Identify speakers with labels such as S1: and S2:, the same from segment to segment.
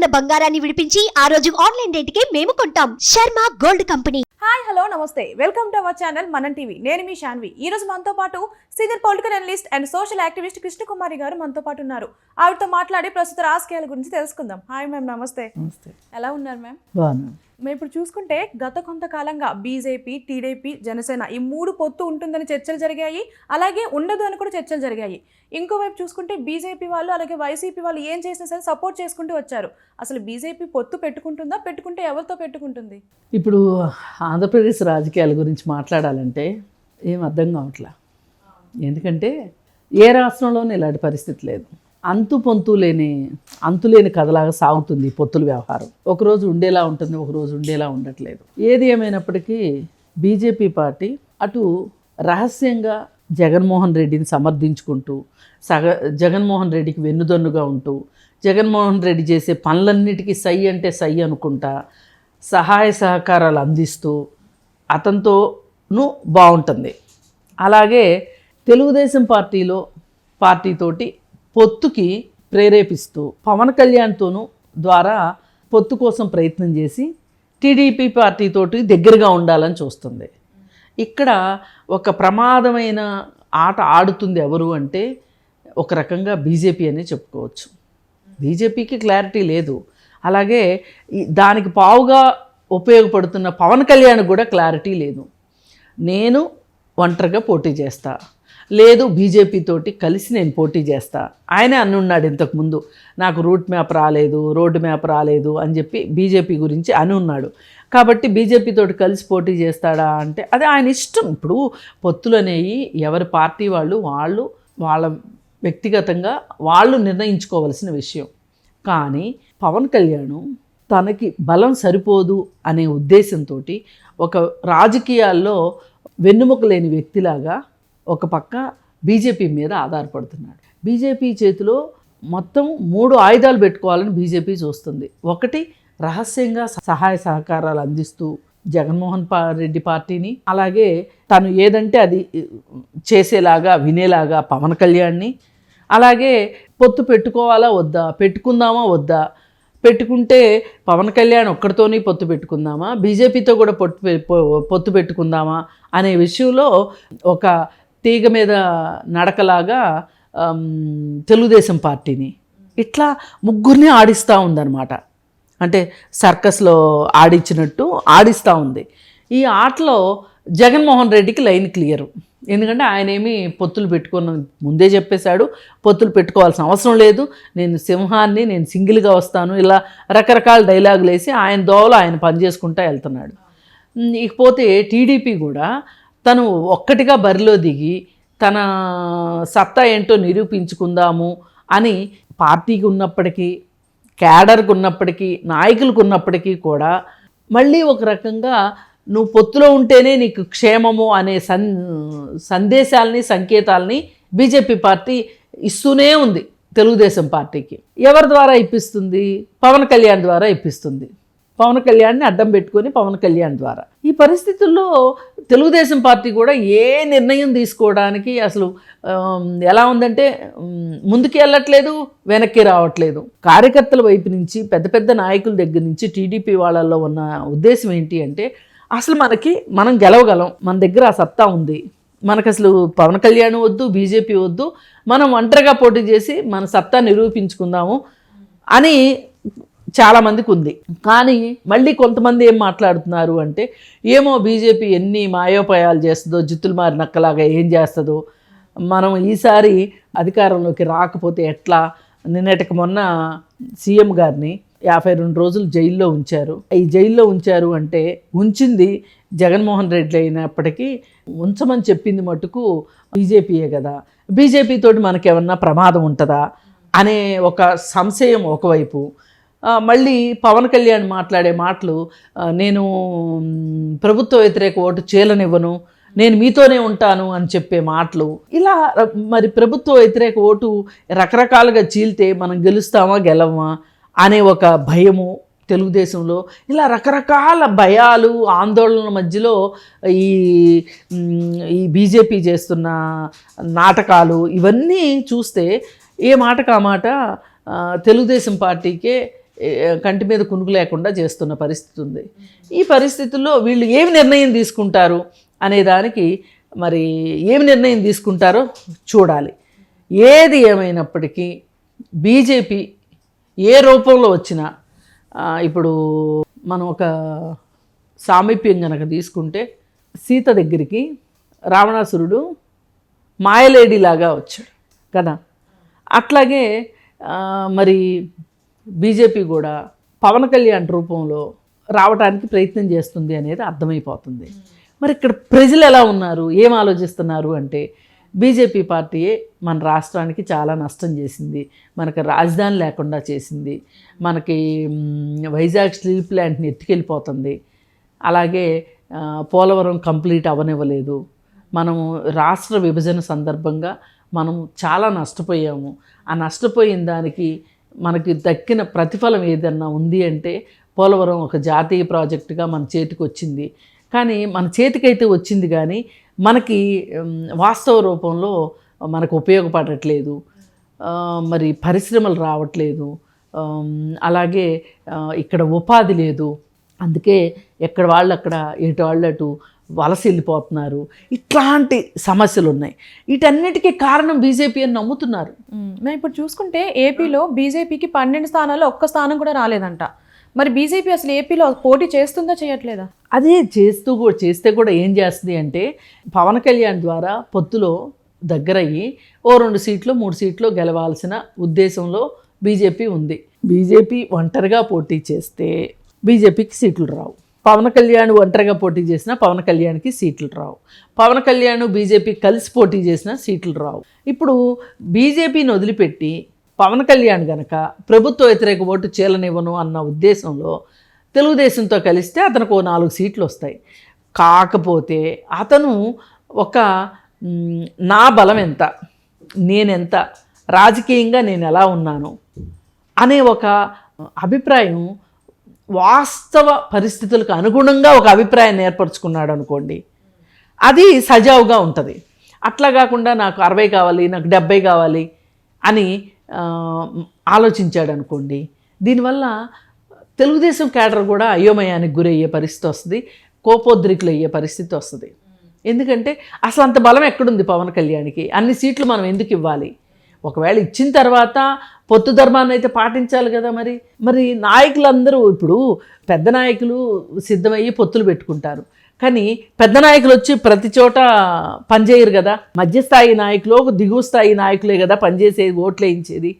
S1: ఉన్న బంగారాన్ని విడిపించి ఆ రోజు ఆన్లైన్ రేటుకే మేము కొంటాం. Sharma gold company.
S2: Hi hello నమస్తే. Welcome to our channel Manam TV. నేను మీ శాన్వి ఈ రోజు మనతో పాటు senior political analyst and social activist Krishnakumari గారు మనతో పాటు ఉన్నారు. ఆవిడతో మాట్లాడి ప్రస్తుత రాజకీయాల గురించి తెలుసుకుందాం. హాయ్ మ్యామ్ నమస్తే.
S3: నమస్తే.
S2: ఎలా ఉన్నారు మ్యామ్?
S3: బాగున్నాను
S2: మేము ఇప్పుడు చూసుకుంటే గత కొంతకాలంగా బీజేపీ టీడీపీ జనసేన ఈ మూడు పొత్తు ఉంటుందని చర్చలు జరిగాయి. అలాగే ఉండదు అని కూడా చర్చలు జరిగాయి. ఇంకోవైపు చూసుకుంటే బీజేపీ వాళ్ళు అలాగే వైసీపీ వాళ్ళు ఏం చేసినా సరే సపోర్ట్ చేసుకుంటూ వచ్చారు. అసలు బీజేపీ పొత్తు పెట్టుకుంటుందా? పెట్టుకుంటే ఎవరితో పెట్టుకుంటుంది?
S3: ఇప్పుడు ఆంధ్రప్రదేశ్ రాజకీయాల గురించి మాట్లాడాలంటే ఏం అర్థం కావట్లా? ఎందుకంటే ఏ రాష్ట్రంలోనూ ఇలాంటి పరిస్థితి లేదు. అంతు పొంతు లేని అంతులేని కథలాగా సాగుతుంది పొత్తుల వ్యవహారం. ఒకరోజు ఉండేలా ఉంటుంది ఒకరోజు ఉండేలా ఉండట్లేదు. ఏది ఏమైనప్పటికీ బీజేపీ పార్టీ అటు రహస్యంగా జగన్మోహన్ రెడ్డిని సమర్థించుకుంటూ సగ జగన్మోహన్ రెడ్డికి వెన్నుదన్నుగా ఉంటూ జగన్మోహన్ రెడ్డి చేసే పనులన్నిటికీ సై అంటే సై అనుకుంటా సహాయ సహకారాలు అందిస్తూ అతనితోనూ బాగుంటుంది. అలాగే తెలుగుదేశం పార్టీలో పార్టీతోటి పొత్తుకి ప్రేరేపిస్తూ పవన్ కళ్యాణ్తోనూ ద్వారా పొత్తు కోసం ప్రయత్నం చేసి టీడీపీ పార్టీతోటి దగ్గరగా ఉండాలని చూస్తుంది. ఇక్కడ ఒక ప్రమాదమైన ఆట ఆడుతుంది ఎవరు అంటే ఒక రకంగా బీజేపీ అనే చెప్పుకోవచ్చు. బీజేపీకి క్లారిటీ లేదు. అలాగే దానికి పావుగా ఉపయోగపడుతున్న పవన్ కళ్యాణ్ కూడా క్లారిటీ లేదు. నేను ఒంటరిగా పోటీ చేస్తాను లేదు బీజేపీ తోటి కలిసి నేను పోటీ చేస్తా. ఆయనే అనున్నాడు ఇంతకుముందు నాకు రూట్ మ్యాప్ రాలేదు రోడ్డు మ్యాప్ రాలేదు అని చెప్పి బీజేపీ గురించి అని ఉన్నాడు కాబట్టి బీజేపీ తోటి కలిసి పోటీ చేస్తాడా అంటే అది ఆయన ఇష్టం. ఇప్పుడు పొత్తులు అనేవి ఎవరి పార్టీ వాళ్ళు వాళ్ళు వాళ్ళ వ్యక్తిగతంగా వాళ్ళు నిర్ణయించుకోవలసిన విషయం. కానీ పవన్ కళ్యాణ్ తనకి బలం సరిపోదు అనే ఉద్దేశంతో ఒక రాజకీయాల్లో వెన్నుముక లేని వ్యక్తిలాగా ఒక పక్క బీజేపీ మీద ఆధారపడుతున్నాడు. బీజేపీ చేతిలో మొత్తం మూడు ఆయుధాలు పెట్టుకోవాలని బీజేపీ చూస్తుంది. ఒకటి రహస్యంగా సహాయ సహకారాలు అందిస్తూ జగన్మోహన్ రెడ్డి పార్టీని అలాగే తను ఏదంటే అది చేసేలాగా వినేలాగా పవన్ కళ్యాణ్ని అలాగే పొత్తు పెట్టుకోవాలా వద్దా పెట్టుకుందామా వద్దా పెట్టుకుంటే పవన్ కళ్యాణ్ ఒక్కడితోనే పొత్తు పెట్టుకుందామా బీజేపీతో కూడా పొత్తు పె- పొత్తు పెట్టుకుందామా అనే విషయంలో ఒక తీగ మీద నడకలాగా తెలుగుదేశం పార్టీని ఇట్లా ముగ్గురిని ఆడిస్తూ ఉందన్నమాట. అంటే సర్కస్లో ఆడించినట్టు ఆడిస్తూ ఉంది. ఈ ఆటలో జగన్మోహన్ రెడ్డికి లైన్ క్లియర్. ఎందుకంటే ఆయన ఏమి పొత్తులు పెట్టుకున్న ముందే చెప్పేశాడు పొత్తులు పెట్టుకోవాల్సిన అవసరం లేదు నేను సింహాన్ని నేను సింగిల్గా వస్తాను ఇలా రకరకాల డైలాగులు వేసి ఆయన దోవలో ఆయన పని చేసుకుంటూ వెళ్తున్నాడు. ఇకపోతే టీడీపీ కూడా తను ఒక్కటిగా బరిలో దిగి తన సత్తా ఏంటో నిరూపించుకుందాము అని పార్టీకి ఉన్నప్పటికీ క్యాడర్కి ఉన్నప్పటికీ నాయకులకు ఉన్నప్పటికీ కూడా మళ్ళీ ఒక రకంగా నువ్వు పొత్తులో ఉంటేనే నీకు క్షేమము అనే సన్ సందేశాలని సంకేతాలని బీజేపీ పార్టీ ఇస్తూనే ఉంది తెలుగుదేశం పార్టీకి. ఎవరి ద్వారా ఇప్పిస్తుంది? పవన్ కళ్యాణ్ ద్వారా ఇప్పిస్తుంది. పవన్ కళ్యాణ్ని అడ్డం పెట్టుకొని పవన్ కళ్యాణ్ ద్వారా. ఈ పరిస్థితుల్లో తెలుగుదేశం పార్టీ కూడా ఏ నిర్ణయం తీసుకోవడానికి అసలు ఎలా ఉందంటే ముందుకు వెళ్ళట్లేదు వెనక్కి రావట్లేదు. కార్యకర్తల వైపు నుంచి పెద్ద పెద్ద నాయకుల దగ్గర నుంచి టీడీపీ వాళ్ళల్లో ఉన్న ఉద్దేశం ఏంటి అంటే అసలు మనకి మనం గెలవగలం మన దగ్గర ఆ సత్తా ఉంది. మనకు అసలు పవన్ కళ్యాణ్ వద్దు బీజేపీ వద్దు మనం ఒంటరిగా పోటీ చేసి మన సత్తా నిరూపించుకుందాము అని చాలామందికి ఉంది కానీ మళ్ళీ కొంతమంది ఏం మాట్లాడుతున్నారు అంటే ఏమో బీజేపీ ఎన్ని మాయోపాయాలు చేస్తుందో జిత్తులు మారి నక్కలాగా ఏం చేస్తుందో మనం ఈసారి అధికారంలోకి రాకపోతే ఎట్లా? నిన్నటికి మొన్న సీఎం గారిని యాభై రెండు రోజులు జైల్లో ఉంచారు. ఈ జైల్లో ఉంచారు అంటే ఉంచింది జగన్మోహన్ రెడ్డి అయినప్పటికీ ఉంచమని చెప్పింది మటుకు బీజేపీయే కదా. బీజేపీ తోటి మనకేమన్నా ప్రమాదం ఉంటుందా? అనే ఒక సంశయం ఒకవైపు. మళ్ళీ పవన్ కళ్యాణ్ మాట్లాడే మాటలు నేను ప్రభుత్వ వ్యతిరేక ఓటు చేయలనివ్వను నేను మీతోనే ఉంటాను అని చెప్పే మాటలు. ఇలా మరి ప్రభుత్వ వ్యతిరేక ఓటు రకరకాలుగా చీల్తే మనం గెలుస్తామా గెలవమా అనే ఒక భయము తెలుగుదేశంలో. ఇలా రకరకాల భయాలు ఆందోళనల మధ్యలో ఈ ఈ బీజేపీ చేస్తున్న నాటకాలు ఇవన్నీ చూస్తే ఏ మాట కా మాట తెలుగుదేశం పార్టీకే కంటి మీద కునుకు లేకుండా చేస్తున్న పరిస్థితి ఉంది. ఈ పరిస్థితుల్లో వీళ్ళు ఏమి నిర్ణయం తీసుకుంటారు అనే దానికి మరి ఏమి నిర్ణయం తీసుకుంటారో చూడాలి. ఏది ఏమైనప్పటికీ బీజేపీ ఏ రూపంలో వచ్చినా ఇప్పుడు మనం ఒక సామీప్యం కనుక తీసుకుంటే సీత దగ్గరికి రావణాసురుడు మాయలేడీలాగా వచ్చాడు కదా. అట్లాగే మరి బీజేపీ కూడా పవన్ కళ్యాణ్ రూపంలో రావడానికి ప్రయత్నం చేస్తుంది అనేది అర్థమైపోతుంది. మరి ఇక్కడ ప్రజలు ఎలా ఉన్నారు? ఏం ఆలోచిస్తున్నారు అంటే బీజేపీ పార్టీయే మన రాష్ట్రానికి చాలా నష్టం చేసింది. మనకి రాజధాని లేకుండా చేసింది. మనకి వైజాగ్ స్టీల్ ప్లాంట్ని ఎత్తుకెళ్ళిపోతుంది. అలాగే పోలవరం కంప్లీట్ అవ్వనివ్వలేదు. మనము రాష్ట్ర విభజన సందర్భంగా మనం చాలా నష్టపోయాము. ఆ నష్టపోయిన దానికి మనకి దక్కిన ప్రతిఫలం ఏదన్నా ఉంది అంటే పోలవరం ఒక జాతీయ ప్రాజెక్టుగా మన చేతికి వచ్చింది. కానీ మన చేతికైతే వచ్చింది కానీ మనకి వాస్తవ రూపంలో మనకు ఉపయోగపడట్లేదు. మరి పరిశ్రమలు రావట్లేదు. అలాగే ఇక్కడ ఉపాధి లేదు. అందుకే ఎక్కడ వాళ్ళు అక్కడ ఎటు వాళ్ళు అటు వలస వెళ్ళిపోతున్నారు. ఇట్లాంటి సమస్యలు ఉన్నాయి వీటన్నిటికీ కారణం బీజేపీ అని నమ్ముతున్నారు.
S2: మ్మ్. ఇప్పుడు చూసుకుంటే ఏపీలో బీజేపీకి పన్నెండు స్థానాల్లో ఒక్క స్థానం కూడా రాలేదంట. మరి బీజేపీ అసలు ఏపీలో పోటీ చేస్తుందా చేయట్లేదా?
S3: అదే చేస్తూ కూడా చేస్తే కూడా ఏం చేస్తుంది అంటే పవన్ కళ్యాణ్ ద్వారా పొత్తులో దగ్గరయ్యి ఓ రెండు సీట్లు మూడు సీట్లు గెలవాల్సిన ఉద్దేశంలో బీజేపీ ఉంది. బీజేపీ ఒంటరిగా పోటీ చేస్తే బీజేపీకి సీట్లు రావు. పవన్ కళ్యాణ్ ఒంటరిగా పోటీ చేసినా పవన్ కళ్యాణ్కి సీట్లు రావు. పవన్ కళ్యాణ్ బీజేపీ కలిసి పోటీ చేసినా సీట్లు రావు. ఇప్పుడు బీజేపీని వదిలిపెట్టి పవన్ కళ్యాణ్ గనక ప్రభుత్వ వ్యతిరేక ఓటు చీలనివ్వను అన్న ఉద్దేశంలో తెలుగుదేశంతో కలిస్తే అతనికి ఓ నాలుగు సీట్లు వస్తాయి. కాకపోతే అతను ఒక నా బలం ఎంత? నేనెంత? రాజకీయంగా నేను ఎలా ఉన్నాను? అనే ఒక అభిప్రాయం వాస్తవ పరిస్థితులకు అనుగుణంగా ఒక అభిప్రాయాన్ని ఏర్పరచుకున్నాడు అనుకోండి. అది సజావుగా ఉంటుంది. అట్లా కాకుండా నాకు అరవై కావాలి నాకు డెబ్బై కావాలి అని ఆలోచించాడు అనుకోండి. దీనివల్ల తెలుగుదేశం క్యాడర్ కూడా అయోమయానికి గురయ్యే పరిస్థితి వస్తుంది కోపోద్రికులు అయ్యే పరిస్థితి వస్తుంది. ఎందుకంటే అసలు అంత బలం ఎక్కడుంది పవన్ కళ్యాణ్కి? అన్ని సీట్లు మనం ఎందుకు ఇవ్వాలి? ఒకవేళ ఇచ్చిన తర్వాత పొత్తు ధర్మాన్ని అయితే పాటించాలి కదా మరి. మరి నాయకులందరూ ఇప్పుడు పెద్ద నాయకులు సిద్ధమయ్యి పొత్తులు పెట్టుకుంటారు. కానీ పెద్ద నాయకులు వచ్చి ప్రతి చోట పనిచేయరు కదా. మధ్యస్థాయి నాయకులు దిగువ స్థాయి నాయకులే కదా పనిచేసేది ఓట్లు వేయించేది.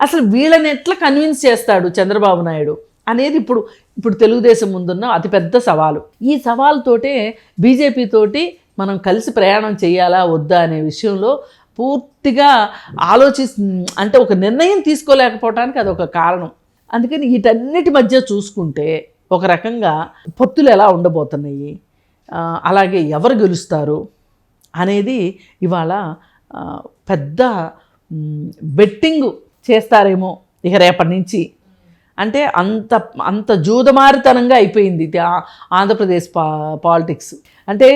S3: అసలు వీళ్ళని ఎట్లా కన్విన్స్ చేస్తాడు చంద్రబాబు నాయుడు అనేది ఇప్పుడు ఇప్పుడు తెలుగుదేశం ముందున్న అతిపెద్ద సవాలు. ఈ సవాలుతోటే బీజేపీతోటి మనం కలిసి ప్రయాణం చేయాలా వద్దా అనే విషయంలో పూర్తిగా ఆలోచి అంటే ఒక నిర్ణయం తీసుకోలేకపోవటానికి అదొక కారణం. అందుకని వీటన్నిటి మధ్య చూసుకుంటే ఒక రకంగా పొత్తులు ఎలా ఉండబోతున్నాయి అలాగే ఎవరు గెలుస్తారు అనేది ఇవాళ పెద్ద బెట్టింగ్ చేస్తారేమో ఇక రేపటి నుంచి. అంటే అంత అంత జూదమారితనంగా అయిపోయింది ఇది ఆ- ఆంధ్రప్రదేశ్ పా పాలిటిక్స్. అంటే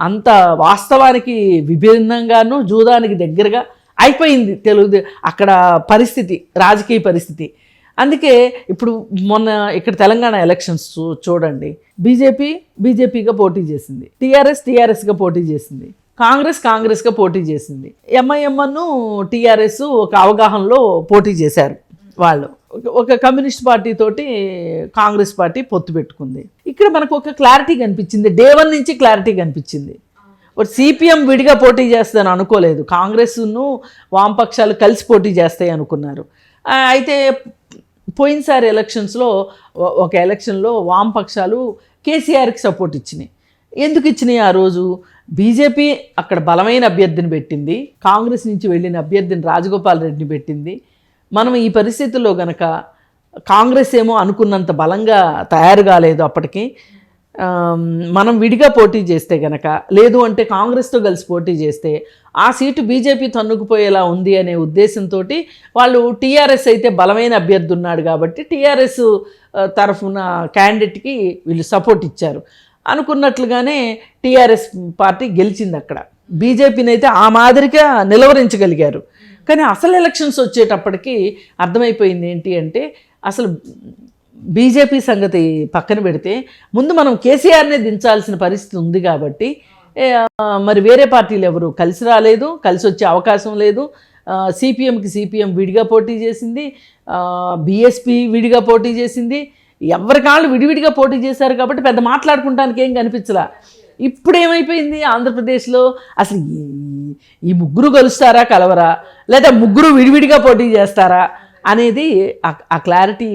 S3: అంత వాస్తవానికి విభిన్నంగాను జూదానికి దగ్గరగా అయిపోయింది తెలుగు అక్కడ పరిస్థితి రాజకీయ పరిస్థితి. అందుకే ఇప్పుడు మొన్న ఇక్కడ తెలంగాణ ఎలక్షన్స్ చూ చూడండి. బీజేపీ బీజేపీగా పోటీ చేసింది. టీఆర్ఎస్ టీఆర్ఎస్గా పోటీ చేసింది. కాంగ్రెస్ కాంగ్రెస్గా పోటీ చేసింది. ఎంఐఎంను టీఆర్ఎస్ ఒక అవగాహనలో పోటీ చేశారు. వాళ్ళు. ఒక- కమ్యూనిస్ట్ పార్టీ తోటి కాంగ్రెస్ పార్టీ పొత్తు పెట్టుకుంది. ఇక్కడ మనకు ఒక క్లారిటీ కనిపించింది. డే వన్ నుంచి క్లారిటీ కనిపించింది. ఒక సిపిఎం విడిగా పోటీ చేస్తుందని అనుకోలేదు. కాంగ్రెస్ను వామపక్షాలు కలిసి పోటీ చేస్తాయి అనుకున్నారు. అయితే పోయినసారి ఎలక్షన్స్లో ఒక ఎలక్షన్లో వామపక్షాలు కేసీఆర్కి సపోర్ట్ ఇచ్చినాయి. ఎందుకు ఇచ్చినాయి ఆ రోజు? బీజేపీ అక్కడ బలమైన అభ్యర్థిని పెట్టింది. కాంగ్రెస్ నుంచి వెళ్ళిన అభ్యర్థిని రాజగోపాల్ రెడ్డిని పెట్టింది. మనం ఈ పరిస్థితుల్లో గనక కాంగ్రెస్ ఏమో అనుకున్నంత బలంగా తయారు కాలేదు అప్పటికి. మనం విడిగా పోటీ చేస్తే గనక లేదు అంటే కాంగ్రెస్తో కలిసి పోటీ చేస్తే ఆ సీటు బీజేపీ తన్నుకుపోయేలా ఉంది అనే ఉద్దేశంతో వాళ్ళు టీఆర్ఎస్ అయితే బలమైన అభ్యర్థి ఉన్నాడు కాబట్టి టీఆర్ఎస్ తరఫున క్యాండిడేట్కి వీళ్ళు సపోర్ట్ ఇచ్చారు. అనుకున్నట్లుగానే టీఆర్ఎస్ పార్టీ గెలిచింది అక్కడ. బీజేపీని అయితే ఆ మాదిరిగా నిలవరించగలిగారు. కానీ అసలు ఎలక్షన్స్ వచ్చేటప్పటికి అర్థమైపోయింది ఏంటి అంటే అసలు బీజేపీ సంగతి పక్కన పెడితే ముందు మనం కేసీఆర్నే దించాల్సిన పరిస్థితి ఉంది కాబట్టి మరి వేరే పార్టీలు ఎవరు? కలిసి రాలేదు కలిసి వచ్చే అవకాశం లేదు. సిపిఎంకి సిపిఎం విడిగా పోటీ చేసింది బీఎస్పీ విడిగా పోటీ చేసింది. ఎవరికాళ్ళు విడివిడిగా పోటీ చేశారు కాబట్టి పెద్ద మాట్లాడుకుంటానికి ఏం కనిపించలా. ఇప్పుడు ఏమైపోయింది ఆంధ్రప్రదేశ్లో? అసలు ఈ- ఈ ముగ్గురు కలుస్తారా కలవరా? లేదా ముగ్గురు విడివిడిగా పోటీ చేస్తారా అనేది ఆ- ఆ క్లారిటీ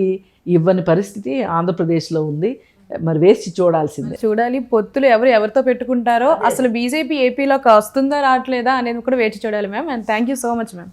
S3: ఇవ్వని పరిస్థితి ఆంధ్రప్రదేశ్లో ఉంది. మరి వేసి చూడాల్సిందే.
S2: చూడాలి పొత్తులు ఎవరు ఎవరితో పెట్టుకుంటారో? అసలు బీజేపీ ఏపీలోకి వస్తుందా రావట్లేదా అనేది కూడా వేచి చూడాలి ma'am and thank you so much ma'am